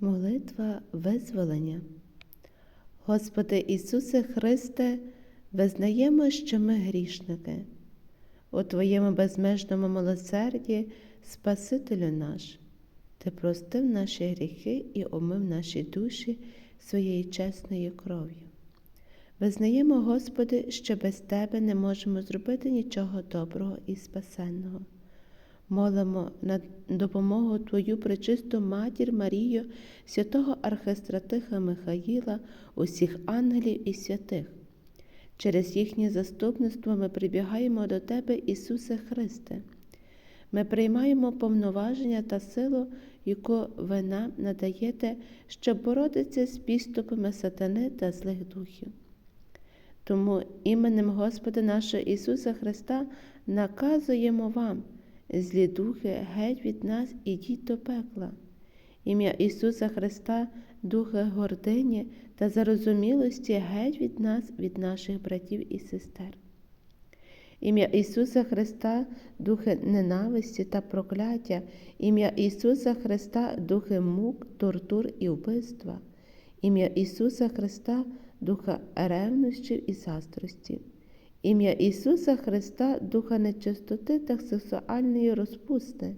Молитва визволення. Господи Ісусе Христе, визнаємо, що ми грішники. У Твоєму безмежному милосерді, Спасителю наш, Ти простив наші гріхи і омив наші душі своєю чесною кров'ю. Визнаємо, Господи, що без Тебе не можемо зробити нічого доброго і спасенного. Молимо на допомогу Твою пречисту матір Марію, святого архистратиха Михаїла, усіх ангелів і святих. Через їхнє заступництво ми прибігаємо до Тебе, Ісусе Христе. Ми приймаємо повноваження та силу, яку ви нам надаєте, щоб боротися з підступами сатани та злих духів. Тому іменем Господа нашого Ісуса Христа наказуємо вам, злі духи, геть від нас, ідіть до пекла. Ім'я Ісуса Христа, Духи гордині та зарозумілості геть від нас, від наших братів і сестер. Ім'я Ісуса Христа, духи ненависті та прокляття, ім'я Ісуса Христа, духи мук, тортур і вбивства, ім'я Ісуса Христа, духа ревнощів і заздрості, ім'я Ісуса Христа, духа нечистоти та сексуальної розпусти,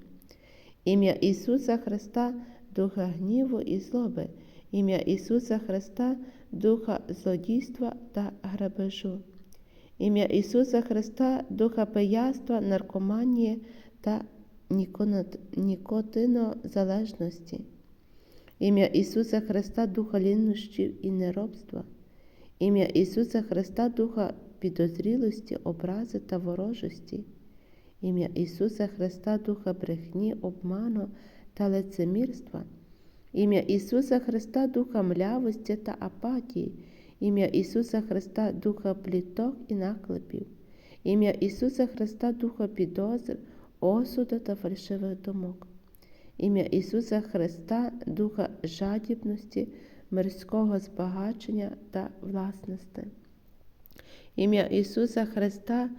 ім'я Ісуса Христа, духа гніву і злоби, ім'я Ісуса Христа, духа злодійства та грабежу. Ім'я Ісуса Христа, духа пияства, наркоманії та нікотинозалежності. Ім'я Ісуса Христа, духа лінощів і неробства. Ім'я Ісуса Христа, духа підозрілості, образи та ворожості. Ім'я Ісуса Христа, духа брехні, обману та лицемірства. Ім'я Ісуса Христа, духа млявості та апатії ім'я Ісуса Христа, Духа пліток і наклепів, ім'я Ісуса Христа, Духа підозр, осуду та фальшивих думок, ім'я Ісуса Христа, Духа жадібності, мирського збагачення та власності, ім'я Ісуса Христа,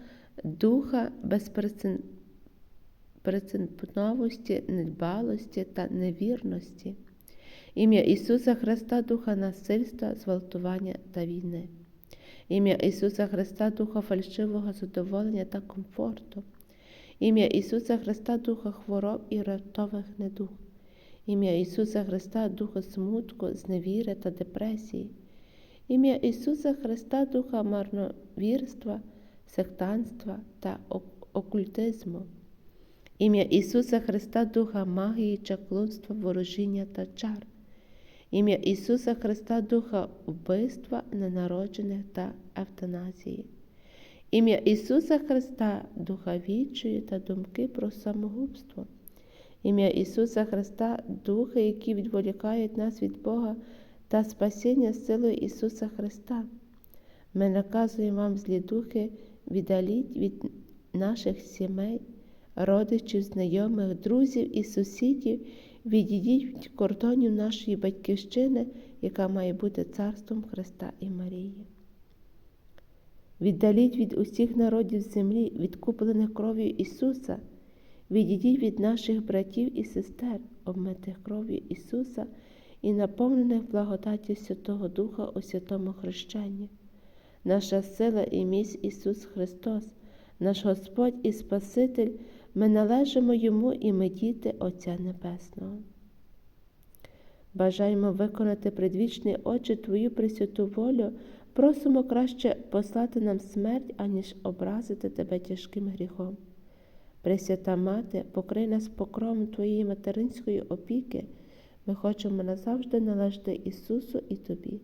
Духа безпрецедентності, недбалості та невірності. Ім'я Ісуса Христа, Духа насильства, зґвалтування та війни, ім'я Ісуса Христа, Духа фальшивого задоволення та комфорту, ім'я Ісуса Христа, Духа хвороб і раптових недуг, ім'я Ісуса Христа, Духа смутку, зневіри та депресії, ім'я Ісуса Христа, Духа марновірства, сектанства та окультизму. Ім'я Ісуса Христа, Духа магії, чаклунства, ворожіння та чар. Ім'я Ісуса Христа, Духа вбивства, ненароджених та евтаназії, ім'я Ісуса Христа, Духа відчаю та думки про самогубство, ім'я Ісуса Христа, Духи, які відволікають нас від Бога та спасіння силою Ісуса Христа. Ми наказуємо вам злі духи, віддаліть від наших сімей, родичів, знайомих, друзів і сусідів відійдіть від кордонів нашої Батьківщини, яка має бути царством Христа і Марії. Віддаліть від усіх народів землі, відкуплених кров'ю Ісуса, відійдіть від наших братів і сестер, обмитих кров'ю Ісуса і наповнених благодаті Святого Духа у святому хрещенні. Наша сила і міць Ісус Христос, наш Господь і Спаситель. Ми належимо йому і ми діти Отця Небесного. Бажаємо виконати предвічний Отче Твою пресвяту волю, просимо краще послати нам смерть, аніж образити Тебе тяжким гріхом. Пресвята Мати, покрий нас покровом Твоєї материнської опіки, ми хочемо назавжди належати Ісусу і Тобі.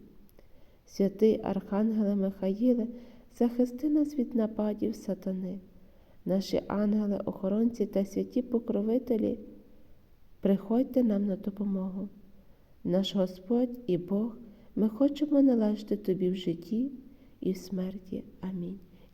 Святий Архангеле Михаїле, захисти нас від нападів сатани наші ангели, охоронці та святі покровителі, приходьте нам на допомогу. Наш Господь і Бог, ми хочемо належати Тобі в житті і в смерті. Амінь.